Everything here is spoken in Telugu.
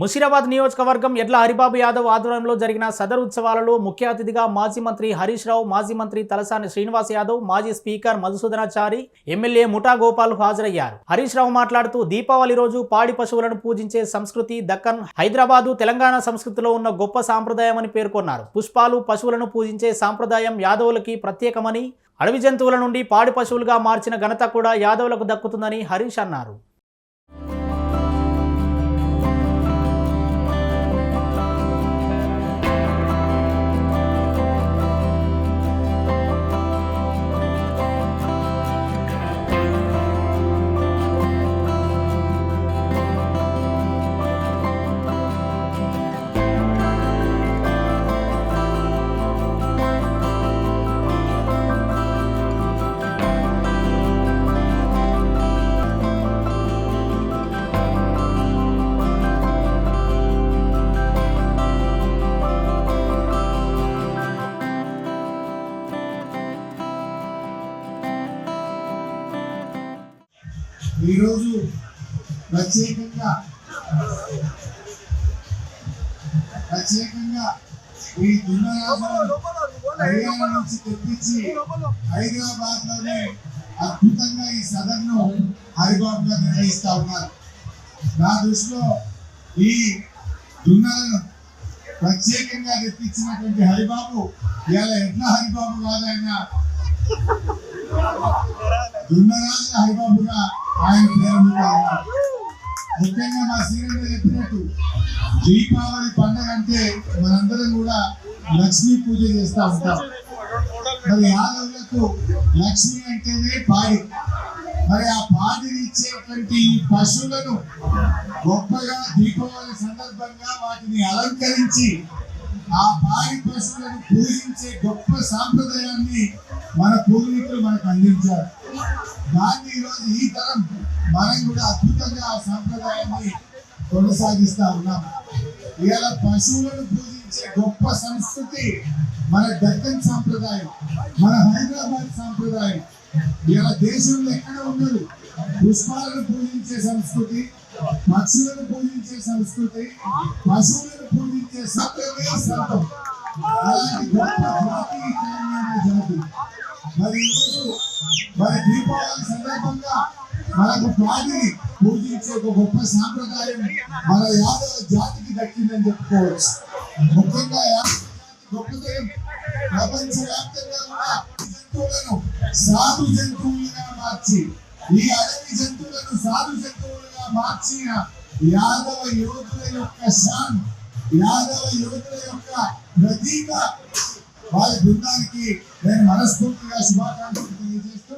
ముషిరాబాద్ నియోజకవర్గం ఎడ్ల హరిబాబు యాదవ్ ఆధ్వర్యంలో జరిగిన సదర్ ఉత్సవాలలో ముఖ్య అతిథిగా మాజీ మంత్రి హరీష్ రావు మాజీ మంత్రి తలసాని శ్రీనివాస్ యాదవ్ మాజీ స్పీకర్ మధుసూదనాచారి ఎమ్మెల్యే ముఠా గోపాల్ హాజరయ్యారు. హరీష్ రావు మాట్లాడుతూ దీపావళి రోజు పాడి పశువులను పూజించే సంస్కృతి దక్కన్ హైదరాబాదు తెలంగాణ సంస్కృతిలో ఉన్న గొప్ప సాంప్రదాయమని పేర్కొన్నారు. పుష్పాలు పశువులను పూజించే సాంప్రదాయం యాదవులకి ప్రత్యేకమని అడవి జంతువుల నుండి పాడి పశువులుగా మార్చిన ఘనత కూడా యాదవులకు దక్కుతుందని హరీష్ అన్నారు. ఈరోజు ప్రత్యేకంగా ప్రత్యేకంగా ఈ దున్నరాజులను హర్యానా నుంచి తెప్పించి హైదరాబాద్లోనే అద్భుతంగా ఈ సదన్ను హరిబాబుగా నిర్వహిస్తా ఉన్నారు. నా దృష్టిలో ఈ దున్నలను ప్రత్యేకంగా తెప్పించినటువంటి హరిబాబు ఇవాళ ఎట్లా హరిబాబు కాదైనా దున్నరాజు హరిబాబుగా ఆయన పేరు మీద ముఖ్యంగా మా సీనియర్ చెప్పినట్టు దీపావళి పండుగ అంటే మనందరం కూడా లక్ష్మీ పూజ చేస్తా ఉంటాం మరి యాదవులకు లక్ష్మి అంటేనే పాడి మరి ఆ పాడిని ఇచ్చేటువంటి ఈ పశువులను గొప్పగా దీపావళి సందర్భంగా వాటిని అలంకరించి ఆ పాడి పశువులను పూజించే గొప్ప సాంప్రదాయాన్ని మన పూర్వీకులు మనకు అందించారు. దాన్ని ఈరోజు ఈ తరం మనం కూడా అద్భుతంగా ఆ సాంప్రదాయాన్ని కొనసాగిస్తా ఉన్నాం. ఇవాళ పశువులను పూజించే గొప్ప సంస్కృతి మన దక్కన్ సాంప్రదాయం మన హైదరాబాద్ సాంప్రదాయం. ఇవాళ దేశంలో ఎక్కడ ఉండదు. పుష్పాలను పూజించే సంస్కృతి పక్షులను పూజించే సంస్కృతి పశువులను పూజించే సత్యమే సత్యం అలాంటి గొప్ప సందర్భంగా మనకు పాడిని పూజించే ఒక గొప్ప సాంప్రదాయం మన యాదవ జాతికి దక్కిందని చెప్పుకోవచ్చు. ముఖ్యంగా యాదవ గొప్పతనం ప్రపంచ వ్యాప్తంగా ఉన్న జంతువులను సాధు జంతువులుగా మార్చి ఈ అడవి జంతువులను సాధు జంతువులుగా మార్చిన యాదవ యోధుల యొక్క శాన్ యాదవ యోధుల యొక్క ప్రతీక వారి బృందానికి నేను మనస్ఫూర్తిగా శుభాకాంక్షలు తెలియజేస్తూ